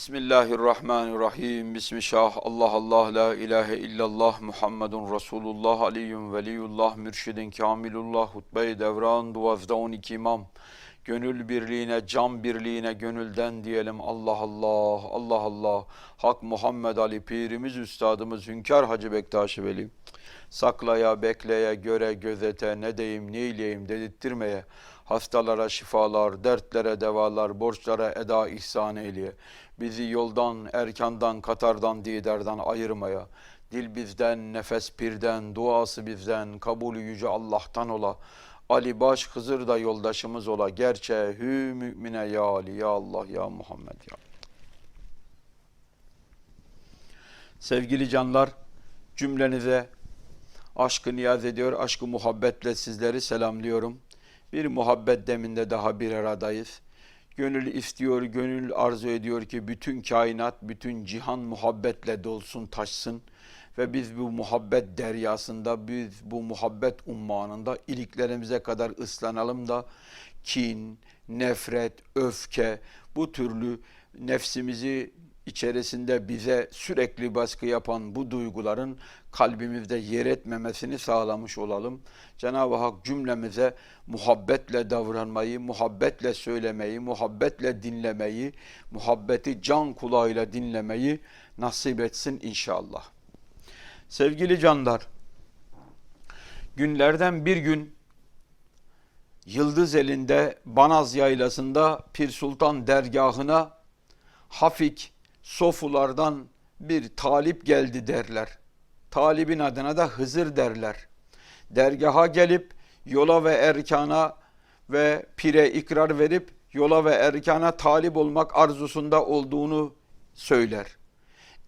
Bismillahirrahmanirrahim. Bismillah. Allah Allah la ilahe illallah Muhammedun Resulullah aliyyun veliyullah mürşidin kamilullah hutbe-i devran duazda 12 imam. Gönül birliğine, can birliğine gönülden diyelim Allah Allah, Allah Allah. Hak Muhammed Ali Pirimiz, Üstadımız Hünkar Hacı Bektaş Veli. Saklaya, bekleye, göre, gözete, ne deyim, ne eyleyim dedirttirmeye. Hastalara şifalar, dertlere devalar, borçlara eda ihsan eyleye. Bizi yoldan, erkandan, katardan, diderden ayırmaya. Dil bizden, nefes birden, duası bizden, kabulü yüce Allah'tan ola. Ali baş Hızır da yoldaşımız ola. Gerçe hü mümine ya Ali, ya Allah, ya Muhammed ya. Sevgili canlar, cümlenize aşkı niyaz ediyor, aşkı muhabbetle sizleri selamlıyorum. Bir muhabbet deminde daha bir aradayız. Gönül istiyor, gönül arzu ediyor ki bütün kainat, bütün cihan muhabbetle dolsun, taşsın. Ve biz bu muhabbet deryasında, biz bu muhabbet ummanında iliklerimize kadar ıslanalım da kin, nefret, öfke, bu türlü nefsimizi içerisinde bize sürekli baskı yapan bu duyguların kalbimizde yer etmemesini sağlamış olalım. Cenab-ı Hak cümlemize muhabbetle davranmayı, muhabbetle söylemeyi, muhabbetle dinlemeyi, muhabbeti can kulağıyla dinlemeyi nasip etsin inşallah. Sevgili canlar, günlerden bir gün Yıldız elinde Banaz Yaylası'nda Pir Sultan dergahına Hafik Sofulardan bir talip geldi derler. Talibin adına da Hızır derler. Dergaha gelip yola ve erkana ve pire ikrar verip yola ve erkana talip olmak arzusunda olduğunu söyler.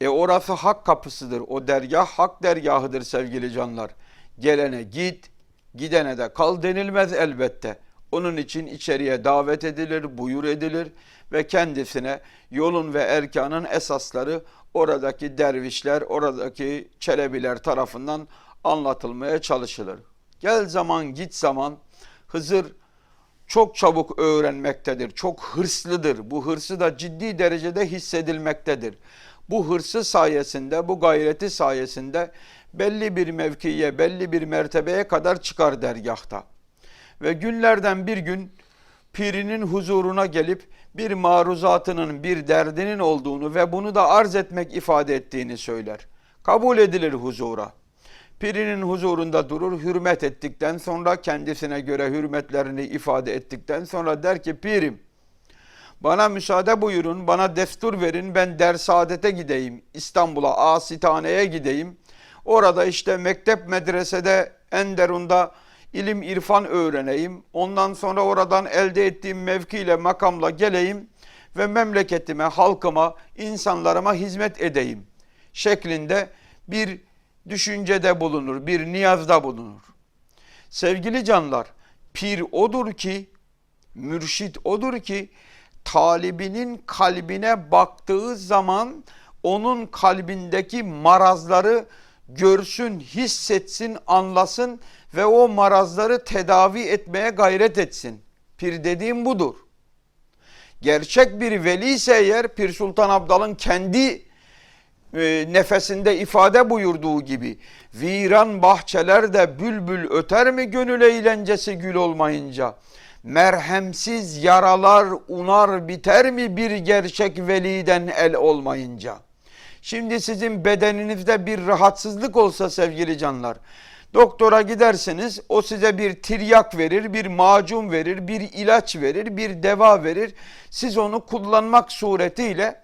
E orası hak kapısıdır. O dergah hak dergahıdır sevgili canlar. Gelene git, gidene de kal denilmez elbette. Onun için içeriye davet edilir, buyur edilir ve kendisine yolun ve erkanın esasları oradaki dervişler, oradaki çelebiler tarafından anlatılmaya çalışılır. Gel zaman git zaman Hızır çok çabuk öğrenmektedir, çok hırslıdır. Bu hırsı da ciddi derecede hissedilmektedir. Bu hırsı sayesinde, bu gayreti sayesinde belli bir mevkiye, belli bir mertebeye kadar çıkar dergahta. Ve günlerden bir gün pirinin huzuruna gelip bir maruzatının, bir derdinin olduğunu ve bunu da arz etmek ifade ettiğini söyler. Kabul edilir huzura. Pirinin huzurunda durur, hürmet ettikten sonra kendisine göre hürmetlerini ifade ettikten sonra der ki pirim bana müsaade buyurun, bana destur verin, ben dersadete gideyim, İstanbul'a, Asitane'ye gideyim. Orada işte mektep medresede Enderun'da ilim irfan öğreneyim. Ondan sonra oradan elde ettiğim mevkiyle makamla geleyim ve memleketime, halkıma, insanlarıma hizmet edeyim şeklinde bir düşüncede bulunur, bir niyazda bulunur. Sevgili canlar, pir odur ki, mürşit odur ki talibinin kalbine baktığı zaman onun kalbindeki marazları görsün, hissetsin, anlasın ve o marazları tedavi etmeye gayret etsin. Pir dediğim budur. Gerçek bir veli ise eğer Pir Sultan Abdal'ın kendi e, nefesinde ifade buyurduğu gibi viran bahçelerde bülbül öter mi gönül eğlencesi gül olmayınca merhemsiz yaralar unar biter mi bir gerçek veliden el olmayınca şimdi sizin bedeninizde bir rahatsızlık olsa sevgili canlar Doktora giderseniz o size bir tiryak verir, bir macun verir, bir ilaç verir, bir deva verir. Siz onu kullanmak suretiyle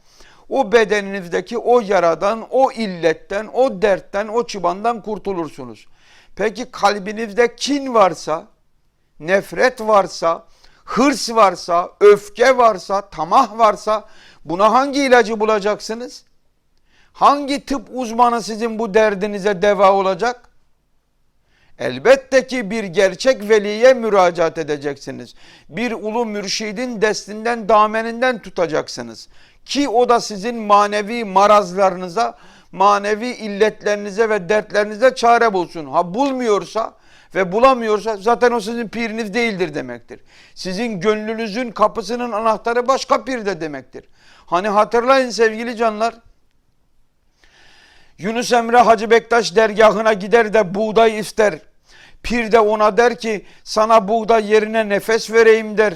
o bedeninizdeki o yaradan, o illetten, o dertten, o çıbandan kurtulursunuz. Peki kalbinizde kin varsa, nefret varsa, hırs varsa, öfke varsa, tamah varsa buna hangi ilacı bulacaksınız? Hangi tıp uzmanı sizin bu derdinize deva olacak? Elbette ki bir gerçek veliye müracaat edeceksiniz. Bir ulu mürşidin destinden, dameninden tutacaksınız. Ki o da sizin manevi marazlarınıza, manevi illetlerinize ve dertlerinize çare bulsun. Ha bulmuyorsa ve bulamıyorsa zaten o sizin piriniz değildir demektir. Sizin gönlünüzün kapısının anahtarı başka pirde demektir. Hani hatırlayın sevgili canlar. Yunus Emre Hacı Bektaş dergahına gider de buğday ister. Pir de ona der ki sana buğday yerine nefes vereyim der.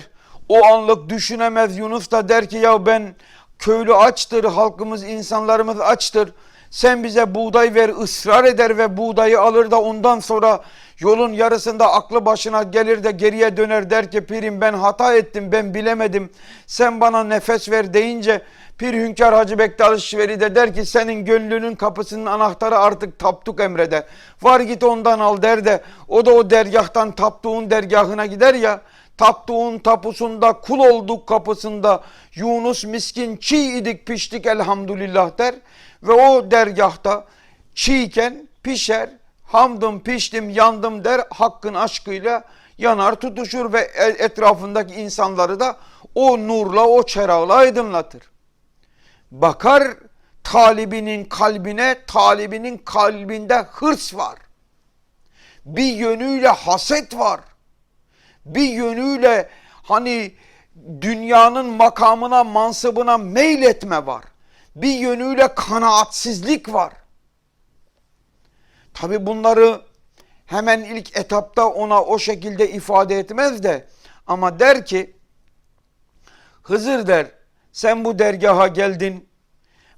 O anlık düşünemez Yunus da der ki ya ben köylü açtır, halkımız, insanlarımız açtır. Sen bize buğday ver ısrar eder ve buğdayı alır da ondan sonra yolun yarısında aklı başına gelir de geriye döner der ki pirim ben hata ettim ben bilemedim. Sen bana nefes ver deyince Pir Hünkar Hacı Bektaş Veli de der ki senin gönlünün kapısının anahtarı artık taptuk emrede. Var git ondan al der de o da o dergahtan taptuğun dergahına gider ya. Taptuğun tapusunda kul olduk kapısında Yunus miskin çiğ idik piştik elhamdülillah der. Ve o dergahta çiğken pişer hamdım piştim yandım der hakkın aşkıyla yanar tutuşur ve e- etrafındaki insanları da o nurla o çerağla aydınlatır bakar talibinin kalbine, talibinin kalbinde hırs var. Bir yönüyle haset var. Bir yönüyle hani dünyanın makamına, mansıbına meyletme var. Bir yönüyle kanaatsizlik var. Tabi bunları hemen ilk etapta ona o şekilde ifade etmez de ama der ki Hızır der sen bu dergaha geldin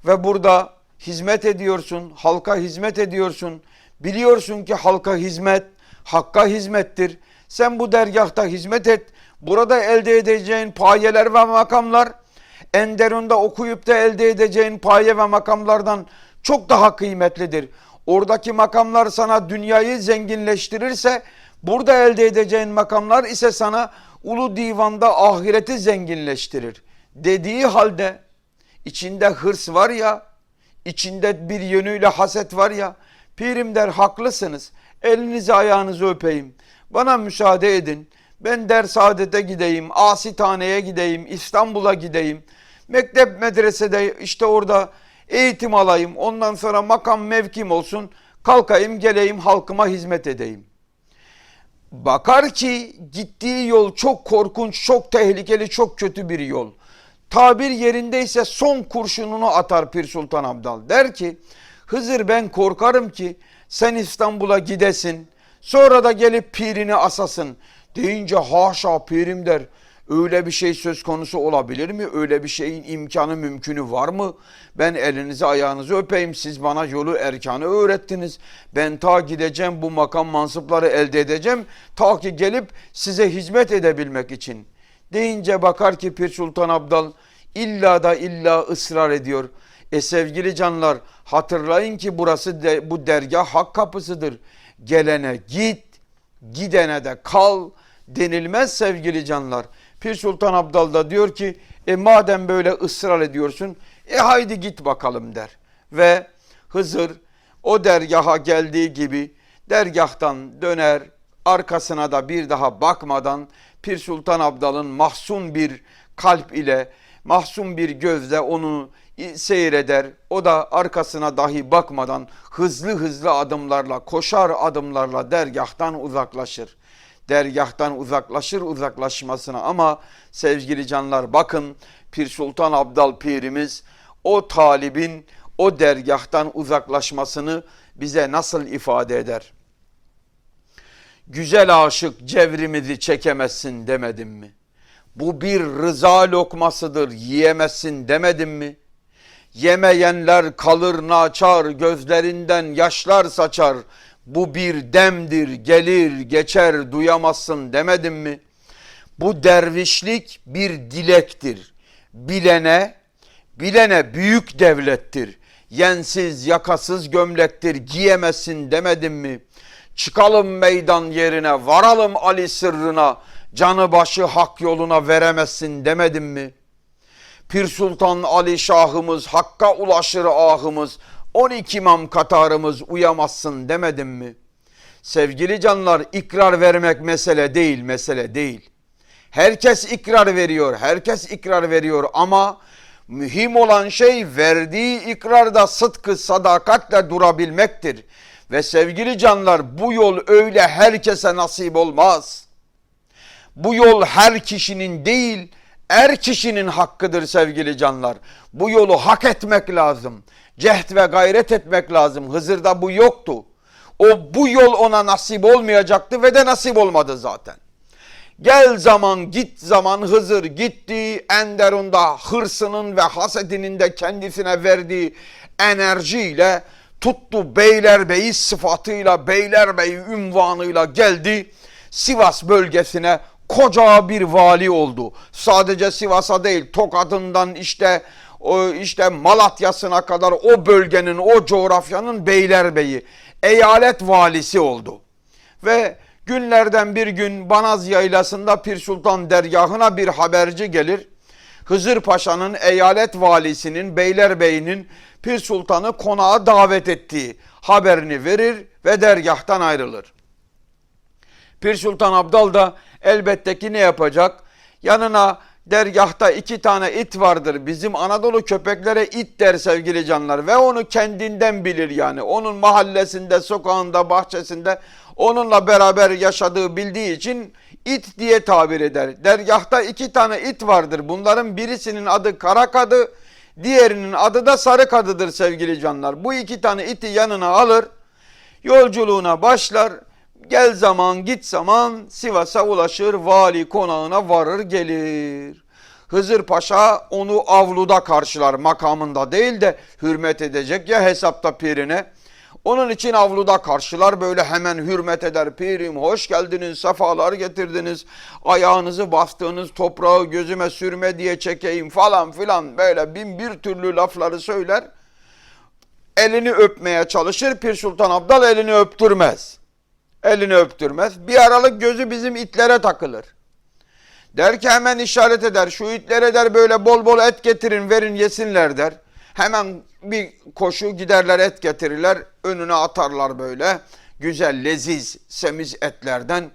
ve burada hizmet ediyorsun, halka hizmet ediyorsun. Biliyorsun ki halka hizmet, hakka hizmettir. Sen bu dergahta hizmet et. Burada elde edeceğin payeler ve makamlar Enderun'da okuyup da elde edeceğin paye ve makamlardan çok daha kıymetlidir. Oradaki makamlar sana dünyayı zenginleştirirse burada elde edeceğin makamlar ise sana ulu divanda ahireti zenginleştirir. Dediği halde içinde hırs var ya, içinde bir yönüyle haset var ya, pirim der haklısınız, elinizi ayağınızı öpeyim, bana müsaade edin, ben der saadete gideyim, Asitane'ye gideyim, İstanbul'a gideyim, mektep medresede işte orada eğitim alayım, ondan sonra makam mevkim olsun, kalkayım geleyim halkıma hizmet edeyim. Bakar ki gittiği yol çok korkunç, çok tehlikeli, çok kötü bir yol tabir yerindeyse son kurşununu atar Pir Sultan Abdal. Der ki Hızır ben korkarım ki sen İstanbul'a gidesin sonra da gelip pirini asasın. Deyince haşa pirim der. Öyle bir şey söz konusu olabilir mi? Öyle bir şeyin imkanı mümkünü var mı? Ben elinizi ayağınızı öpeyim. Siz bana yolu erkanı öğrettiniz. Ben ta gideceğim bu makam mansıpları elde edeceğim. Ta ki gelip size hizmet edebilmek için.'' deyince bakar ki Pir Sultan Abdal illa da illa ısrar ediyor. E sevgili canlar hatırlayın ki burası de, bu dergah hak kapısıdır. Gelene git, gidene de kal denilmez sevgili canlar. Pir Sultan Abdal da diyor ki e madem böyle ısrar ediyorsun e haydi git bakalım der. Ve Hızır o dergaha geldiği gibi dergahtan döner arkasına da bir daha bakmadan Pir Sultan Abdal'ın mahzun bir kalp ile, mahzun bir gözle onu seyreder. O da arkasına dahi bakmadan hızlı hızlı adımlarla, koşar adımlarla dergahtan uzaklaşır. Dergahtan uzaklaşır uzaklaşmasına ama sevgili canlar bakın Pir Sultan Abdal pirimiz o talibin o dergahtan uzaklaşmasını bize nasıl ifade eder? güzel aşık cevrimizi çekemezsin demedim mi? Bu bir rıza lokmasıdır yiyemezsin demedim mi? Yemeyenler kalır naçar gözlerinden yaşlar saçar. Bu bir demdir gelir geçer duyamazsın demedim mi? Bu dervişlik bir dilektir. Bilene, bilene büyük devlettir. Yensiz yakasız gömlektir giyemezsin demedim mi?'' Çıkalım meydan yerine, varalım Ali sırrına, canı başı hak yoluna veremezsin demedim mi? Pir Sultan Ali Şahımız, Hakk'a ulaşır ahımız, 12 imam katarımız uyamazsın demedim mi? Sevgili canlar ikrar vermek mesele değil, mesele değil. Herkes ikrar veriyor, herkes ikrar veriyor ama mühim olan şey verdiği ikrarda sıtkı sadakatle durabilmektir Ve sevgili canlar bu yol öyle herkese nasip olmaz. Bu yol her kişinin değil, er kişinin hakkıdır sevgili canlar. Bu yolu hak etmek lazım. Cehd ve gayret etmek lazım. Hızır'da bu yoktu. O bu yol ona nasip olmayacaktı ve de nasip olmadı zaten. Gel zaman git zaman Hızır gitti Enderun'da hırsının ve hasedinin de kendisine verdiği enerjiyle tuttu Beylerbeyi sıfatıyla Beylerbeyi ünvanıyla geldi Sivas bölgesine koca bir vali oldu. Sadece Sivas'a değil Tokat'ından işte işte Malatya'sına kadar o bölgenin o coğrafyanın Beylerbeyi eyalet valisi oldu. Ve günlerden bir gün Banaz Yaylası'nda Pir Sultan dergahına bir haberci gelir. Hızır Paşa'nın eyalet valisinin Beylerbeyi'nin Pir Sultan'ı konağa davet ettiği haberini verir ve dergahtan ayrılır. Pir Sultan Abdal da elbette ki ne yapacak? Yanına dergahta iki tane it vardır. Bizim Anadolu köpeklere it der sevgili canlar ve onu kendinden bilir yani. Onun mahallesinde, sokağında, bahçesinde onunla beraber yaşadığı bildiği için it diye tabir eder. Dergahta iki tane it vardır. Bunların birisinin adı kara kadı, diğerinin adı da sarı kadıdır sevgili canlar. Bu iki tane iti yanına alır, yolculuğuna başlar. Gel zaman git zaman Sivas'a ulaşır, vali konağına varır gelir. Hızır Paşa onu avluda karşılar makamında değil de hürmet edecek ya hesapta pirine. Onun için avluda karşılar böyle hemen hürmet eder. Pirim hoş geldiniz, sefalar getirdiniz. Ayağınızı bastığınız toprağı gözüme sürme diye çekeyim falan filan böyle bin bir türlü lafları söyler. Elini öpmeye çalışır. Pir Sultan Abdal elini öptürmez. Elini öptürmez. Bir aralık gözü bizim itlere takılır. Der ki hemen işaret eder. Şu itlere der böyle bol bol et getirin verin yesinler der. Hemen bir koşu giderler et getirirler. Önüne atarlar böyle. Güzel leziz semiz etlerden.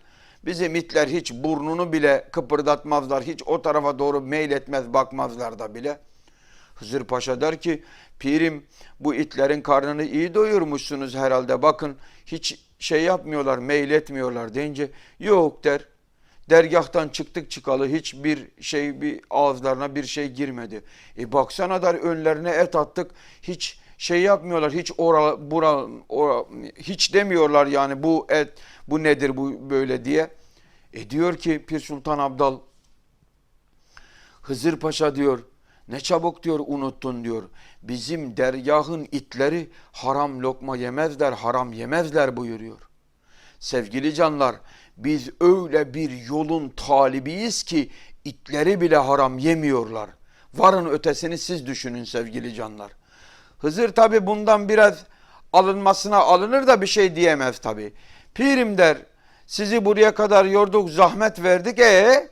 Bizim itler hiç burnunu bile kıpırdatmazlar. Hiç o tarafa doğru meyletmez bakmazlar da bile. Hızır Paşa der ki pirim bu itlerin karnını iyi doyurmuşsunuz herhalde bakın hiç şey yapmıyorlar meyletmiyorlar deyince yok der. Dergahtan çıktık çıkalı hiçbir şey bir ağızlarına bir şey girmedi. E baksana der önlerine et attık hiç şey yapmıyorlar hiç ora bura ora, hiç demiyorlar yani bu et bu nedir bu böyle diye. E diyor ki Pir Sultan Abdal Hızır Paşa diyor ne çabuk diyor unuttun diyor. Bizim dergahın itleri haram lokma yemezler, haram yemezler buyuruyor. Sevgili canlar, biz öyle bir yolun talibiyiz ki itleri bile haram yemiyorlar. Varın ötesini siz düşünün sevgili canlar. Hızır tabi bundan biraz alınmasına alınır da bir şey diyemez tabi. Pirim der, sizi buraya kadar yorduk, zahmet verdik. E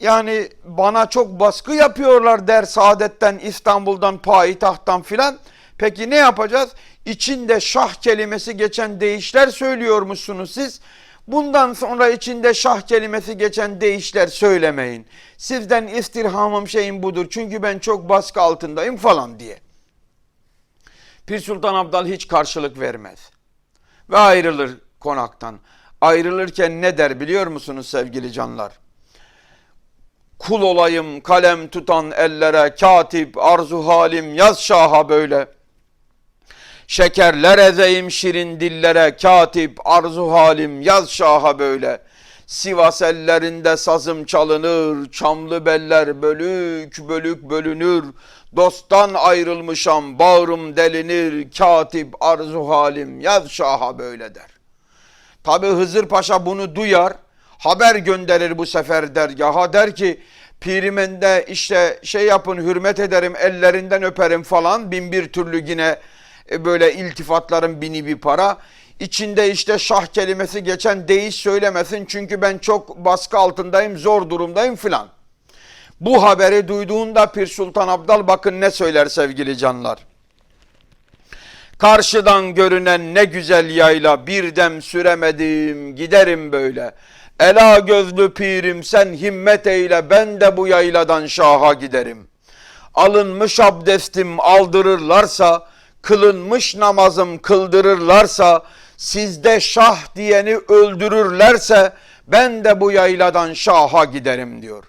yani bana çok baskı yapıyorlar der Saadet'ten, İstanbul'dan, payitahttan filan. Peki ne yapacağız? İçinde şah kelimesi geçen deyişler söylüyormuşsunuz siz. Bundan sonra içinde şah kelimesi geçen deyişler söylemeyin. Sizden istirhamım şeyim budur. Çünkü ben çok baskı altındayım falan diye. Pir Sultan Abdal hiç karşılık vermez. Ve ayrılır konaktan. Ayrılırken ne der biliyor musunuz sevgili canlar? Kul olayım kalem tutan ellere katip arzu halim yaz şaha böyle. Şekerler ezeyim şirin dillere katip arzu halim yaz şaha böyle. Sivas ellerinde sazım çalınır, çamlı beller bölük bölük bölünür. Dosttan ayrılmışam, bağrım delinir, katip arzu halim yaz şaha böyle der. Tabi Hızır Paşa bunu duyar, haber gönderir bu sefer dergaha der ki pirimende işte şey yapın hürmet ederim ellerinden öperim falan bin bir türlü yine e, böyle iltifatların bini bir para. İçinde işte şah kelimesi geçen deyiş söylemesin çünkü ben çok baskı altındayım zor durumdayım filan. Bu haberi duyduğunda Pir Sultan Abdal bakın ne söyler sevgili canlar. Karşıdan görünen ne güzel yayla bir dem süremedim giderim böyle. Ela gözlü pirim sen himmet eyle ben de bu yayladan şaha giderim. Alınmış abdestim aldırırlarsa kılınmış namazım kıldırırlarsa, sizde şah diyeni öldürürlerse ben de bu yayladan şaha giderim diyor.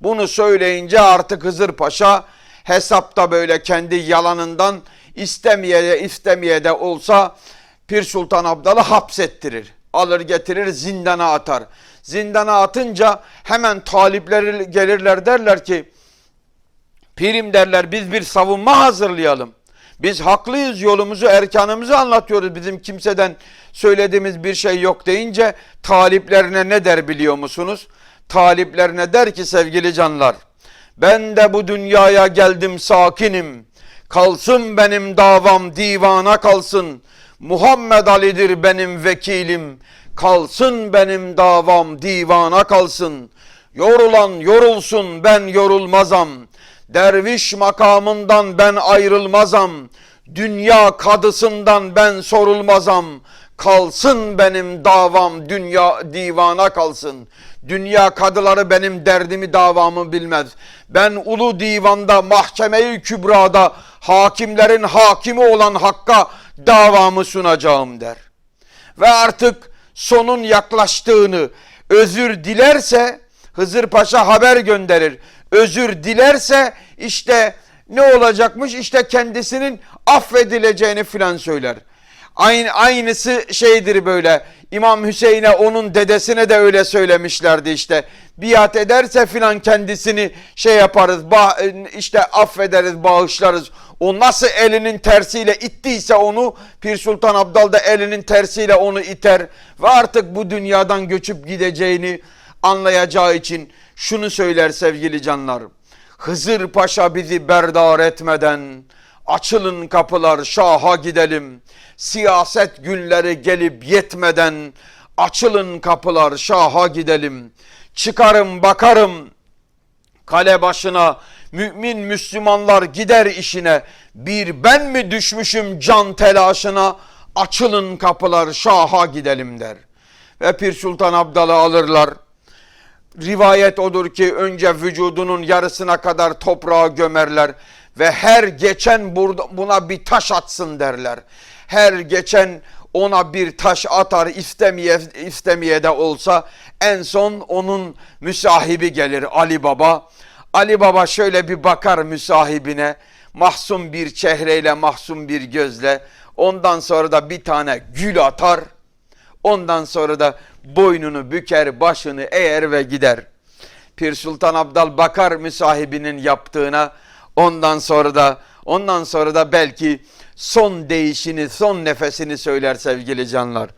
Bunu söyleyince artık Hızır Paşa hesapta böyle kendi yalanından istemeye istemeye de olsa Pir Sultan Abdal'ı hapsettirir. Alır getirir zindana atar. Zindana atınca hemen talipleri gelirler derler ki Pirim derler biz bir savunma hazırlayalım. Biz haklıyız yolumuzu erkanımızı anlatıyoruz. Bizim kimseden söylediğimiz bir şey yok deyince taliplerine ne der biliyor musunuz? Taliplerine der ki sevgili canlar ben de bu dünyaya geldim sakinim. Kalsın benim davam divana kalsın. Muhammed Ali'dir benim vekilim. Kalsın benim davam divana kalsın. Yorulan yorulsun ben yorulmazam. Derviş makamından ben ayrılmazam. Dünya kadısından ben sorulmazam. Kalsın benim davam dünya divana kalsın. Dünya kadıları benim derdimi davamı bilmez. Ben ulu divanda mahkemeyi kübrada hakimlerin hakimi olan hakka davamı sunacağım der. Ve artık sonun yaklaştığını özür dilerse Hızır Paşa haber gönderir. Özür dilerse işte ne olacakmış? İşte kendisinin affedileceğini filan söyler. Aynı, aynısı şeydir böyle. İmam Hüseyin'e onun dedesine de öyle söylemişlerdi işte. Biat ederse filan kendisini şey yaparız, bah, işte affederiz, bağışlarız. O nasıl elinin tersiyle ittiyse onu Pir Sultan Abdal da elinin tersiyle onu iter ve artık bu dünyadan göçüp gideceğini anlayacağı için şunu söyler sevgili canlar. Hızır Paşa bizi berdar etmeden açılın kapılar şaha gidelim. Siyaset günleri gelip yetmeden açılın kapılar şaha gidelim. Çıkarım bakarım kale başına mümin Müslümanlar gider işine. Bir ben mi düşmüşüm can telaşına açılın kapılar şaha gidelim der. Ve Pir Sultan Abdal'ı alırlar. Rivayet odur ki önce vücudunun yarısına kadar toprağa gömerler ve her geçen buna bir taş atsın derler. Her geçen ona bir taş atar istemeye, istemeye de olsa en son onun müsahibi gelir Ali Baba. Ali Baba şöyle bir bakar müsahibine mahzun bir çehreyle mahzun bir gözle ondan sonra da bir tane gül atar. Ondan sonra da boynunu büker, başını eğer ve gider. Pir Sultan Abdal bakar müsahibinin yaptığına. Ondan sonra da ondan sonra da belki son değişini, son nefesini söyler sevgili canlar.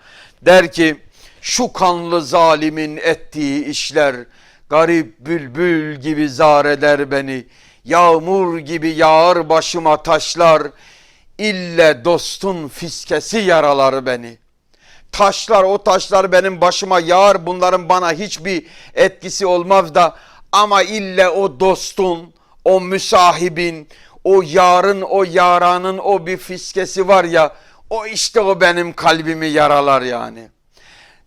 Der ki şu kanlı zalimin ettiği işler garip bülbül gibi zar eder beni. Yağmur gibi yağar başıma taşlar. İlle dostun fiskesi yaralar beni.'' taşlar o taşlar benim başıma yağar bunların bana hiçbir etkisi olmaz da ama ille o dostun o müsahibin o yarın o yaranın o bir fiskesi var ya o işte o benim kalbimi yaralar yani.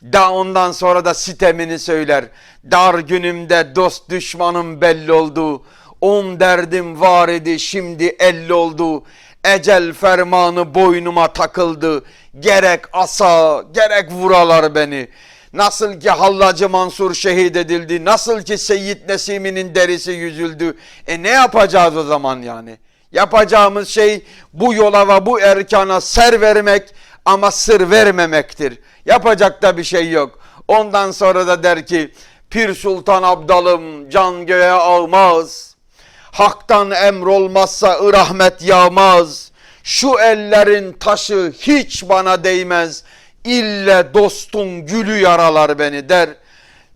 Da ondan sonra da sitemini söyler. Dar günümde dost düşmanım belli oldu. On derdim var idi şimdi elli oldu. Ecel fermanı boynuma takıldı. Gerek asa gerek vuralar beni. Nasıl ki Hallacı Mansur şehit edildi. Nasıl ki Seyyid Nesimi'nin derisi yüzüldü. E ne yapacağız o zaman yani? Yapacağımız şey bu yola ve bu erkana ser vermek ama sır vermemektir. Yapacak da bir şey yok. Ondan sonra da der ki Pir Sultan Abdalım can göğe almaz. Hak'tan emrolmazsa rahmet yağmaz. Şu ellerin taşı hiç bana değmez. İlle dostun gülü yaralar beni der.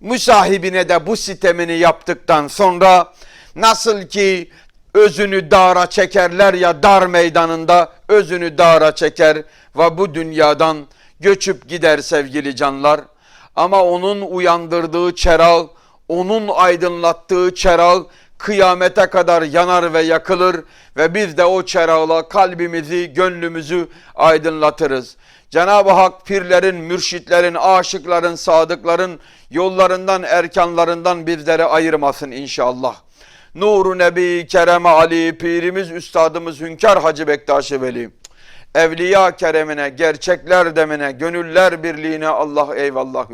Müsahibine de bu sitemini yaptıktan sonra nasıl ki özünü dara çekerler ya dar meydanında özünü dara çeker ve bu dünyadan göçüp gider sevgili canlar. Ama onun uyandırdığı çerağ, onun aydınlattığı çerağ kıyamete kadar yanar ve yakılır ve biz de o çerağla kalbimizi, gönlümüzü aydınlatırız. Cenab-ı Hak pirlerin, mürşitlerin, aşıkların, sadıkların yollarından, erkanlarından bizleri ayırmasın inşallah. Nuru Nebi Kerem Ali Pirimiz Üstadımız Hünkar Hacı Bektaşi Veli. evliya keremine, gerçekler demine, gönüller birliğine Allah eyvallah.